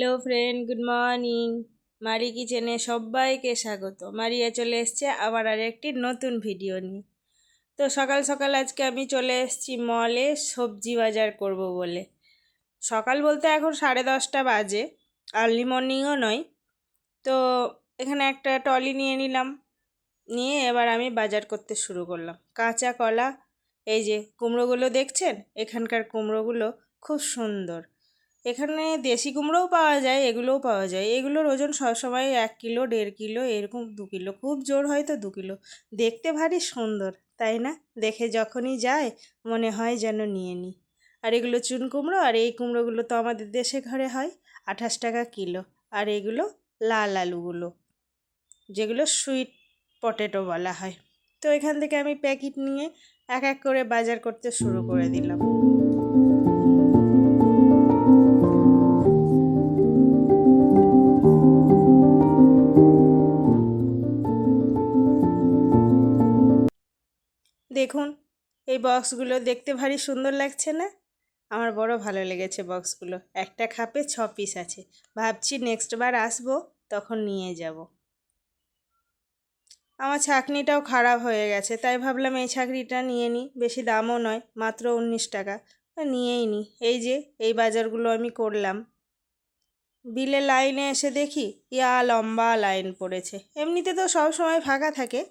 Hello friend, good morning. মারি কিচেনে সবাইকে স্বাগত। মারিয়া চলে এসছে আবার আর একটি নতুন ভিডিও নিয়ে। তো সকাল সকাল আজকে আমি চলে এসেছি মলে সবজি বাজার করব বলে। সকাল বলতে এখন সাড়ে দশটা বাজে, আর্লি মর্নিংও নয়। তো এখানে একটা টলি নিয়ে নিলাম, নিয়ে এবার আমি বাজার করতে শুরু করলাম। কাঁচা কলা, এই যে কুমড়োগুলো দেখছেন? এখানকার কুমড়োগুলো খুব সুন্দর। এখানে দেশি কুমড়োও পাওয়া যায়, এগুলোও পাওয়া যায়। এগুলোর ওজন সবসময় এক কিলো, দেড় কিলো, এরকম দু কিলো। খুব জোর হয়তো দু কিলো। দেখতে ভারী সুন্দর, তাই না? দেখে যখনই যায়, মনে হয় যেন নিয়ে নিই আর এগুলো চুন কুমড়ো, আর এই কুমড়োগুলো তো আমাদের দেশে ঘরে হয়, আঠাশ টাকা কিলো। আর এগুলো লাল আলুগুলো, যেগুলো সুইট পটেটো বলা হয়। তো এখান থেকে আমি প্যাকেট নিয়ে এক এক করে বাজার করতে শুরু করে দিলাম। দেখুন, এই বক্সগুলো দেখতে ভারী সুন্দর লাগছে না? আমার বড় ভালো লেগেছে বক্সগুলো। একটা খাপে ছ পিস আছে। ভাবছি নেক্সট বার আসব, তখন নিয়ে যাব। আমার ছাকনিটাও খারাপ হয়ে গেছে, তাই ভাবলাম এই ছাকনিটা নিয়ে নিই। বেশি দামও নয়, মাত্র উনিশ টাকা। নিয়েই নিই। এই যে, এই বাজারগুলো আমি করলাম। বিলে লাইনে এসে দেখি, ইয়া লম্বা লাইন পড়েছে। এমনিতে তো সব সময় ফাঁকা থাকে।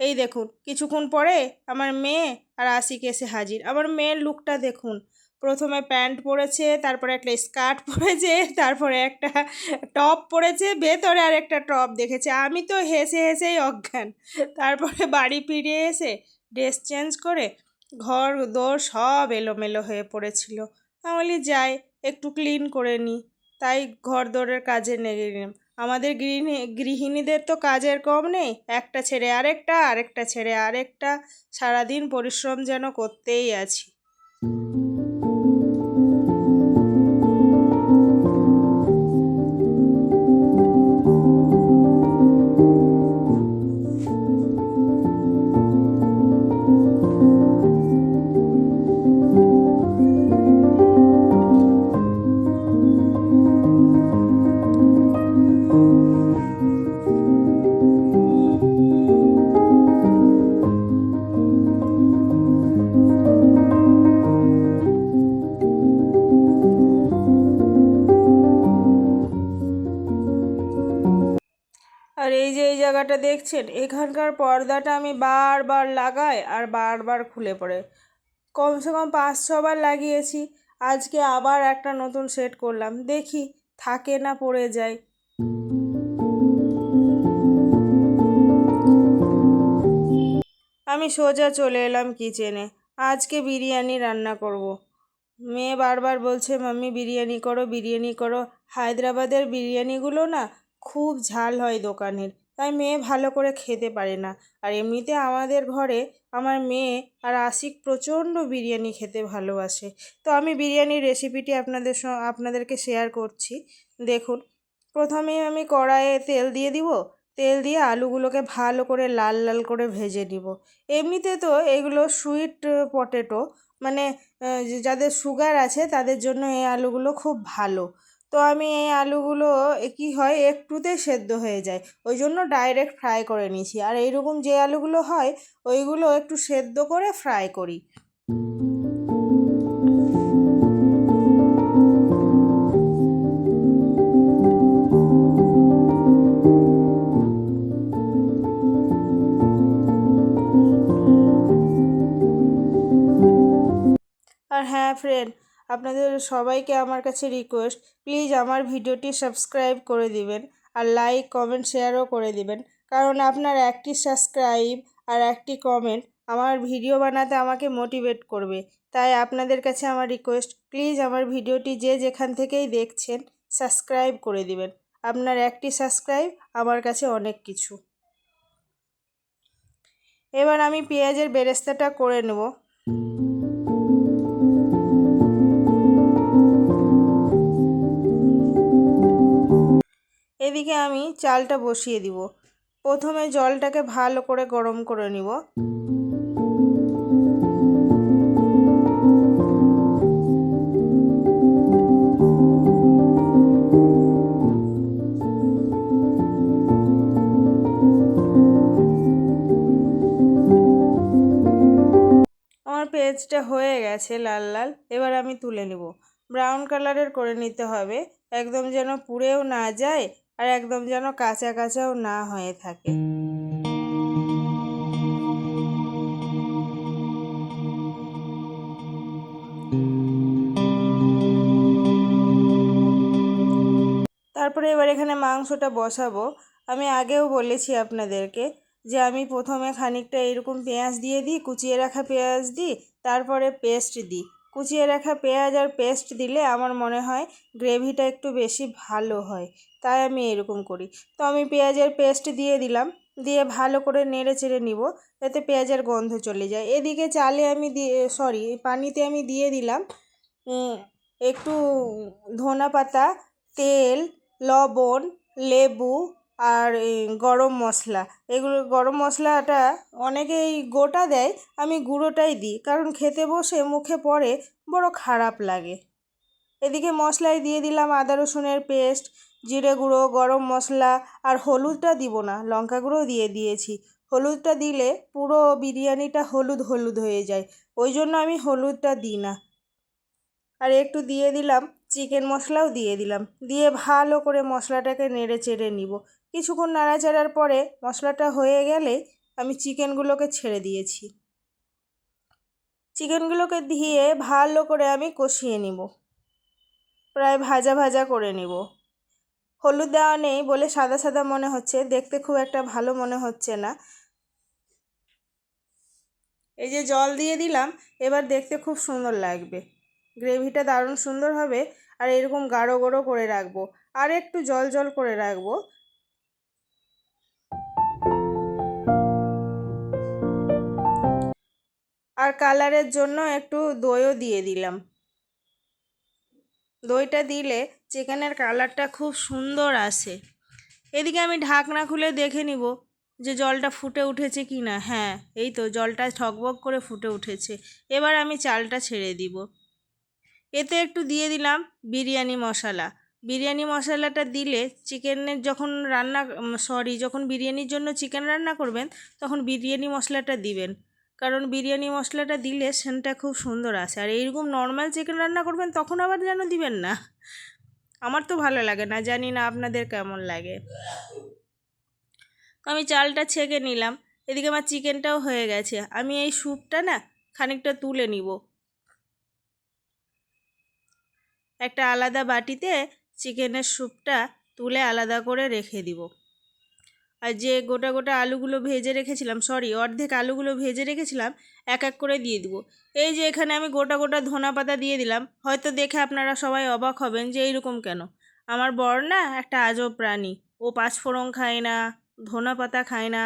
এই দেখুন, কিছুক্ষণ পরে আমার মেয়ে আর আশিক এসে হাজির। আমার মেয়ের লুকটা দেখুন। প্রথমে প্যান্ট পরেছে, তারপরে একটা স্কার্ট পরেছে, তারপরে একটা টপ পরেছে, ভেতরে আর একটা টপ দেখেছে। আমি তো হেসে হেসেই অজ্ঞান। তারপরে বাড়ি ফিরে এসে ড্রেস চেঞ্জ করে ঘর, দোর সব এলোমেলো হয়ে পড়েছিল। আমি যাই, একটু ক্লিন করে নিই তাই ঘর দোরের কাজে নেগে নিলাম। আমাদের গৃহিণী, গৃহিণীদের তো কাজের কম নেই। একটা ছেড়ে আরেকটা আরেকটা ছেড়ে আরেকটা। সারাদিন পরিশ্রম যেন করতেই আছি। জায়গাটা দেখছেন, এখানকার পর্দাটা আমি বারবার লাগাই আর বারবার খুলে পড়ে। কমসে কম পাঁচ, ছবার লাগিয়েছি, আজকে আবার একটা নতুন সেট করলাম। দেখি থাকে না পড়ে যায়। আমি সোজা চলে এলাম কিচেনে। আজকে বিরিয়ানি রান্না করব। মেয়ে বারবার বলছে, মাম্মি, বিরিয়ানি করো বিরিয়ানি করো। হায়দ্রাবাদের বিরিয়ানিগুলো না খুব ঝাল হয় দোকানের। তাই মেয়ে ভালো করে খেতে পারে না। আর এমনিতে আমাদের ঘরে আমার মেয়ে আর আশিক প্রচণ্ড বিরিয়ানি খেতে ভালোবাসে। তো আমি বিরিয়ানির রেসিপিটি আপনাদের আপনাদেরকে শেয়ার করছি। দেখুন, প্রথমে আমি কড়াইয়ে তেল দিয়ে দিব। তেল দিয়ে আলুগুলোকে ভালো করে লাল লাল করে ভেজে নিব। এমনিতে তো এগুলো সুইট পটেটো মানে যাদের সুগার আছে তাদের জন্য এই আলুগুলো খুব ভালো। তো আমি এই আলুগুলো কী হয় একটুতে সেদ্ধ হয়ে যায়। ওই জন্য ডাইরেক্ট ফ্রাই করে নিয়েছি। আর এইরকম যে আলুগুলো হয়, ওইগুলো একটু সেদ্ধ করে ফ্রাই করি। আর হ্যাঁ ফ্রেন্ড আপনাদের সবাইকে আমার কাছে রিকোয়েস্ট প্লিজ আমার ভিডিওটি সাবস্ক্রাইব করে দিবেন আর লাইক কমেন্ট শেয়ারও করে দিবেন। কারণ আপনার একটি সাবস্ক্রাইব আর একটি কমেন্ট আমার ভিডিও বানাতে আমাকে মোটিভেট করবে। তাই আপনাদের কাছে আমার রিকোয়েস্ট প্লিজ আমার ভিডিওটি যে যেখান থেকেই দেখছেন সাবস্ক্রাইব করে দিবেন। আপনার একটি সাবস্ক্রাইব আমার কাছে অনেক কিছু। এবার আমি পেঁয়াজের বেরেস্তাটা করে নেব। এদিকে আমি চালটা বসিয়ে দিব। প্রথমে জলটাকে ভালো করে গরম করে নিব। আমার পেঁয়াজটা হয়ে গেছে লাল লাল, এবার আমি তুলে নিব। ব্রাউন কালারের করে নিতে হবে, একদম যেন পুড়েও না যায় আর একদম যেন কাঁচা কাঁচাও না হয়ে থাকে। তারপরে এবার এখানে মাংসটা বসাবো। আমি আগেও বলেছি আপনাদেরকে যে আমি প্রথমে খানিকটা এরকম পেঁয়াজ দিয়ে দিই, কুচিয়ে রাখা পেঁয়াজ দিই, তারপরে পেস্ট দিই। কুচিয়ে রাখা পেঁয়াজ আর পেস্ট দিলে আমার মনে হয় গ্রেভিটা একটু বেশি ভালো হয়। তাই আমি এরকম করি। তো আমি পেঁয়াজের পেস্ট দিয়ে দিলাম। দিয়ে ভালো করে নেড়ে চেড়ে নিব যাতে পেঁয়াজের গন্ধ চলে যায়। এদিকে চালে আমি দিয়ে সরি পানিতে আমি দিয়ে দিলাম একটু ধনা পাতা তেল, লবণ, লেবু আর এই গরম মশলা। এগুলো গরম মশলাটা অনেকেই গোটা দেয়, আমি গুঁড়োটাই দিই, কারণ খেতে বসে মুখে পড়ে বড় খারাপ লাগে। এদিকে মশলায় দিয়ে দিলাম আদা রসুনের পেস্ট, জিরে গুঁড়ো, গরম মশলা আর হলুদটা দিব না, লঙ্কা গুঁড়ো দিয়ে দিয়েছি। হলুদটা দিলে পুরো বিরিয়ানিটা হলুদ হলুদ হয়ে যায়, ওই জন্য আমি হলুদটা দিই না। আর একটু দিয়ে দিলাম, চিকেন মশলাও দিয়ে দিলাম, দিয়ে ভালো করে মশলাটাকে নেড়ে চেড়ে নিব। কিছুক্ষণ নাড়াচাড়ার পরে মশলাটা হয়ে গেলে আমি চিকেনগুলোকে ছেড়ে দিয়েছি। চিকেনগুলোকে দিয়ে ভালো করে আমি কষিয়ে নিব। প্রায় ভাজা ভাজা করে নিব। হলুদ দেওয়া নেই বলে সাদা সাদা মনে হচ্ছে, দেখতে খুব একটা ভালো মনে হচ্ছে না। এই যে জল দিয়ে দিলাম, এবার দেখতে খুব সুন্দর লাগবে। গ্রেভিটা দারুণ সুন্দর হবে, আর এরকম গাঢ় গাঢ় করে রাখব। আর একটু জল জল করে রাখব। আর কালারের জন্য একটু দইও দিয়ে দিলাম। দইটা দিলে চিকেনের কালারটা খুব সুন্দর আসে। এদিকে আমি ঢাকনা খুলে দেখে নিব যে জলটা ফুটে উঠেছে কি না। হ্যাঁ এই তো জলটা ঠকবক করে ফুটে উঠেছে। এবার আমি চালটা ছেড়ে দিব। এতে একটু দিয়ে দিলাম বিরিয়ানি মশলা। বিরিয়ানি মশলাটা দিলে চিকেনের যখন রান্না সরি যখন বিরিয়ানির জন্য চিকেন রান্না করবেন, তখন বিরিয়ানি মশলাটা দিবেন। কারণ বিরিয়ানি মশলাটা দিলে সেনটা খুব সুন্দর আসে। আর এইরকম নর্মাল চিকেন রান্না করবেন, তখন আবার যেন দিবেন না। আমার তো ভালো লাগে না, জানি না আপনাদের কেমন লাগে। আমি চালটা ছেঁকে নিলাম, এদিকে আমার চিকেনটাও হয়ে গেছে। আমি এই স্যুপটা না খানিকটা তুলে নিব। একটা আলাদা বাটিতে চিকেনের স্যুপটা তুলে আলাদা করে রেখে দিব। আর যে গোটা গোটা আলুগুলো ভেজে রেখেছিলাম সরি অর্ধেক আলুগুলো ভেজে রেখেছিলাম, এক এক করে দিয়ে দিব। এই যে এখানে আমি গোটা গোটা ধনা পাতা দিয়ে দিলাম, হয়তো দেখে আপনারা সবাই অবাক হবেন যে এইরকম কেন। আমার বর না একটা আজব প্রাণী, ও পাঁচফোড়ন খায় না, ধনা পাতা খায় না,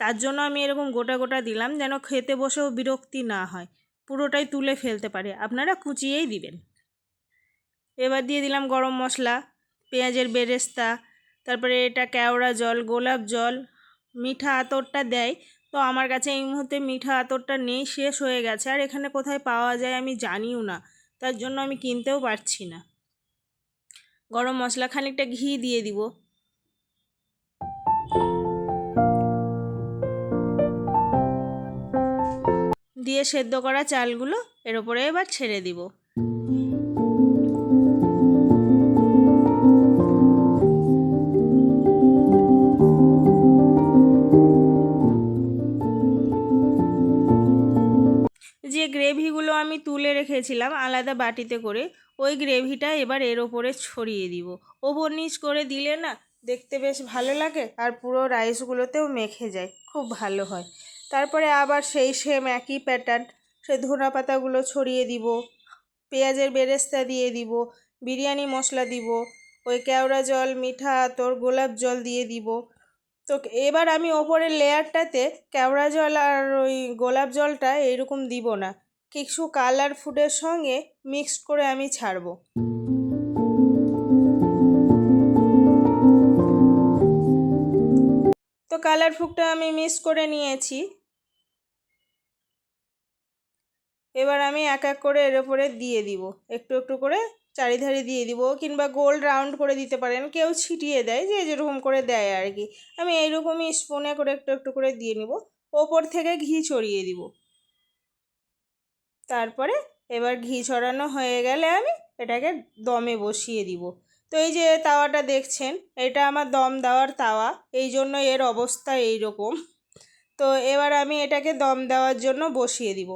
তার জন্য আমি এরকম গোটা গোটা দিলাম যেন খেতে বসেও বিরক্তি না হয়, পুরোটাই তুলে ফেলতে পারে। আপনারা কুচিয়েই দিবেন। এবার দিয়ে দিলাম গরম মশলা, পেঁয়াজের বেরেস্তা তারপরে এটা কেওড়া জল, গোলাপ জল, মিঠা আতরটা দেয়। তো আমার কাছে এই মুহূর্তে মিঠা আতরটা নেই, শেষ হয়ে গেছে। আর এখানে কোথায় পাওয়া যায় আমি জানিও না। তার জন্য আমি কিনতেও পারছি না। গরম মশলা খানিকটা ঘি দিয়ে দিব। দিয়ে সেদ্ধ করা চালগুলো এর ওপরে এবার ছেড়ে দিব। গ্রেভিগুলো আমি তুলে রেখেছিলাম আলাদা বাটিতে করে, ওই গ্রেভিটা এবার এর ওপরে ছড়িয়ে দিব। ওপর নিচ করে দিলে না দেখতে বেশ ভালো লাগে আর পুরো রাইসগুলোতেও মেখে যায়, খুব ভালো হয়। তারপরে আবার সেই সেম একই প্যাটার্ন সেই ধনা পাতাগুলো ছড়িয়ে দিব, পেঁয়াজের বেরেস্তা দিয়ে দিব, বিরিয়ানি মশলা দিব, ওই কেওড়া জল, মিঠা আতর, গোলাপ জল দিয়ে দিব তো এবার আমি ওপরের লেয়ারটাতে কেওড়া জল আর ওই গোলাপ জলটা এরকম দিব না। কিছু কালার ফুডের সঙ্গে মিক্সড করে আমি ছাড়বো। তো কালার ফুডটা আমি মিক্স করে নিয়েছি। এবার আমি এক এক করে এর ওপরে দিয়ে দিব। একটু একটু করে চারিধারে দিয়ে দিব কিংবা গোল রাউন্ড করে দিতে পারেন। কেউ ছিটিয়ে দেয়, যে যেরকম করে দেয় আর কি। আমি এইরকমই স্পুনে করে একটু একটু করে দিয়ে নিব। ওপর থেকে ঘি ছড়িয়ে দিব। তারপরে এবার ঘি ছড়ানো হয়ে গেলে আমি এটাকে দমে বসিয়ে দিব। তো এই যে তাওয়াটা দেখছেন, এটা আমার দম দেওয়ার তাওয়া। এই জন্য এর অবস্থা এই রকম তো এবার আমি এটাকে দম দেওয়ার জন্য বসিয়ে দিব।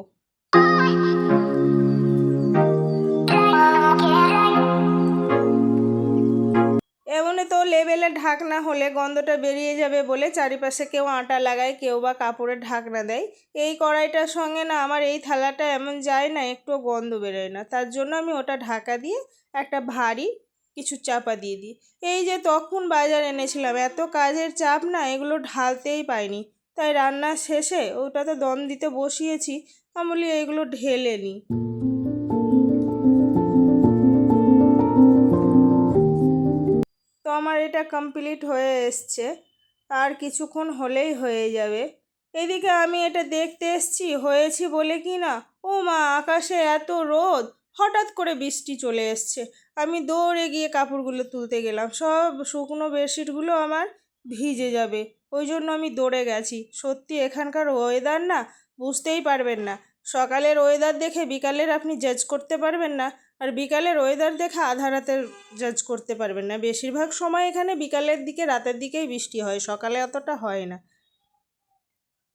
এমনি তো লেবেলে ঢাকনা হলে গন্ধটা বেরিয়ে যাবে বলে চারিপাশে কেউ আটা লাগায়, কেউ বা কাপড়ের ঢাকনা দেয়। এই কড়াইটার সঙ্গে না আমার এই থালাটা এমন যায় না একটু গন্ধ বেরোয় না। তার জন্য আমি ওটা ঢাকা দিয়ে একটা ভারী কিছু চাপা দিয়ে দিই। এই যে তখন বাজার এনেছিলাম, এত কাজের চাপ না, এগুলো ঢালতেই পাইনি। তাই রান্না শেষে ওটাতে দম দিতে বসিয়েছি। আমি বলি এগুলো ঢেলে নিই আমার এটা কমপ্লিট হয়ে এসছে। আর কিছুক্ষণ হলেই হয়ে যাবে। এদিকে আমি এটা দেখতে এসছি, হয়েছি বলে কি না? ও মা, আকাশে এত রোদ! হঠাৎ করে বৃষ্টি চলে এসছে। আমি দৌড়ে গিয়ে কাপড়গুলো তুলতে গেলাম। সব শুকনো বেডশিটগুলো আমার ভিজে যাবে। ওই জন্য আমি দৌড়ে গেছি। সত্যি এখানকার ওয়েদার না, বুঝতেই পারবেন না। সকালের ওয়েদার দেখে বিকালের আপনি জাজ করতে পারবেন না, আর বিকালের ওয়েদার দেখে আধা রাতের জাজ করতে পারবেন না। বেশিরভাগ সময় এখানে বিকালের দিকে, রাতের দিকেই বৃষ্টি হয়, সকালে অতটা হয় না।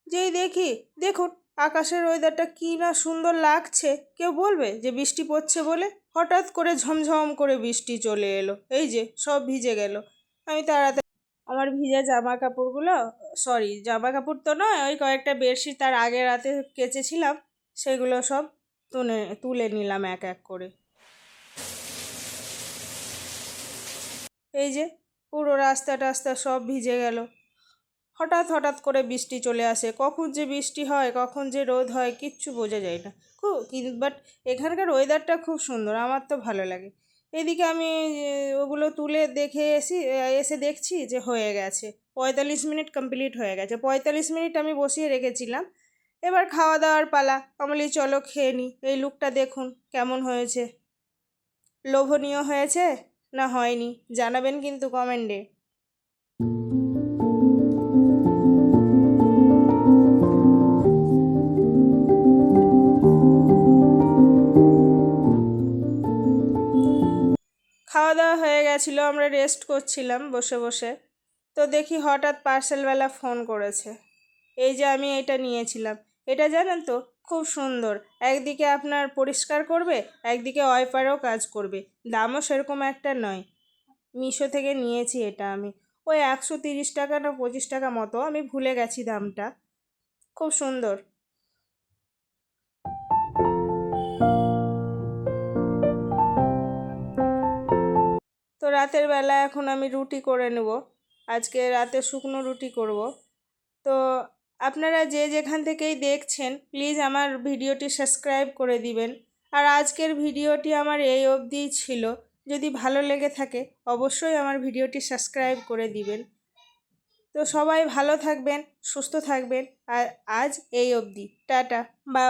যেই দেখি, দেখুন, আকাশের ওয়েদারটা কী না সুন্দর লাগছে। কেউ বলবে যে বৃষ্টি পড়ছে বলে হঠাৎ করে ঝমঝম করে বৃষ্টি চলে এলো। এই যে, সব ভিজে গেল। আমি তাড়াতাড়ি আমার ভিজা জামা কাপড়গুলো সরি জামা কাপড় তো নয়, ওই কয়েকটা বেডশিট তার আগে রাতে কেচেছিলাম। সেগুলো সব তুলে তুলে নিলাম এক এক করে। এই যে, পুরো রাস্তা টাস্তা সব ভিজে গেল। হঠাৎ হঠাৎ করে বৃষ্টি চলে আসে। কখন যে বৃষ্টি হয়, কখন যে রোদ হয়, কিচ্ছু বোঝা যায় না। খুব, কিন্তু বাট এখানকার ওয়েদারটা খুব সুন্দর, আমার তো ভালো লাগে। এদিকে আমি ওগুলো তুলে দেখে এসি, এসে দেখছি যে হয়ে গেছে। পঁয়তাল্লিশ মিনিট কমপ্লিট হয়ে গেছে। পঁয়তাল্লিশ মিনিট আমি বসিয়ে রেখেছিলাম। এবার খাওয়া দাওয়ার পালা। আমলি চলো খেয়ে নিই এই লুকটা দেখুন, কেমন হয়েছে? লোভনীয় হয়েছে? না, হয়নি। জানাবেন কিন্তু কমেন্টে। খাওয়া দাওয়া হয়ে গেছিল, আমরা রেস্ট করছিলাম বসে বসে। তো দেখি হঠাৎ পার্সেলওয়ালা ফোন করেছে। এই যে আমি এটা নিয়েছিলাম। এটা জানেন তো, খুব সুন্দর। একদিকে আপনার পরিষ্কার করবে, একদিকে ওয়াইপারও কাজ করবে। দামও সেরকম একটা নয়। মিশো থেকে নিয়েছি এটা আমি। ওই একশো তিরিশ টাকা না পঁচিশ টাকা মতো, আমি ভুলে গেছি দামটা। খুব সুন্দর। তো রাতের বেলা এখন আমি রুটি করে নেব। আজকে রাতে শুকনো রুটি করব। তো আপনারা যে যেখান থেকেই দেখছেন প্লিজ আমার ভিডিওটি সাবস্ক্রাইব করে দিবেন। আর আজকের ভিডিওটি আমার এই অবধিই ছিল। যদি ভালো লেগে থাকে, অবশ্যই আমার ভিডিওটি সাবস্ক্রাইব করে দিবেন। তো সবাই ভালো থাকবেন, সুস্থ থাকবেন। আর আজ এই অবধি। টাটা বা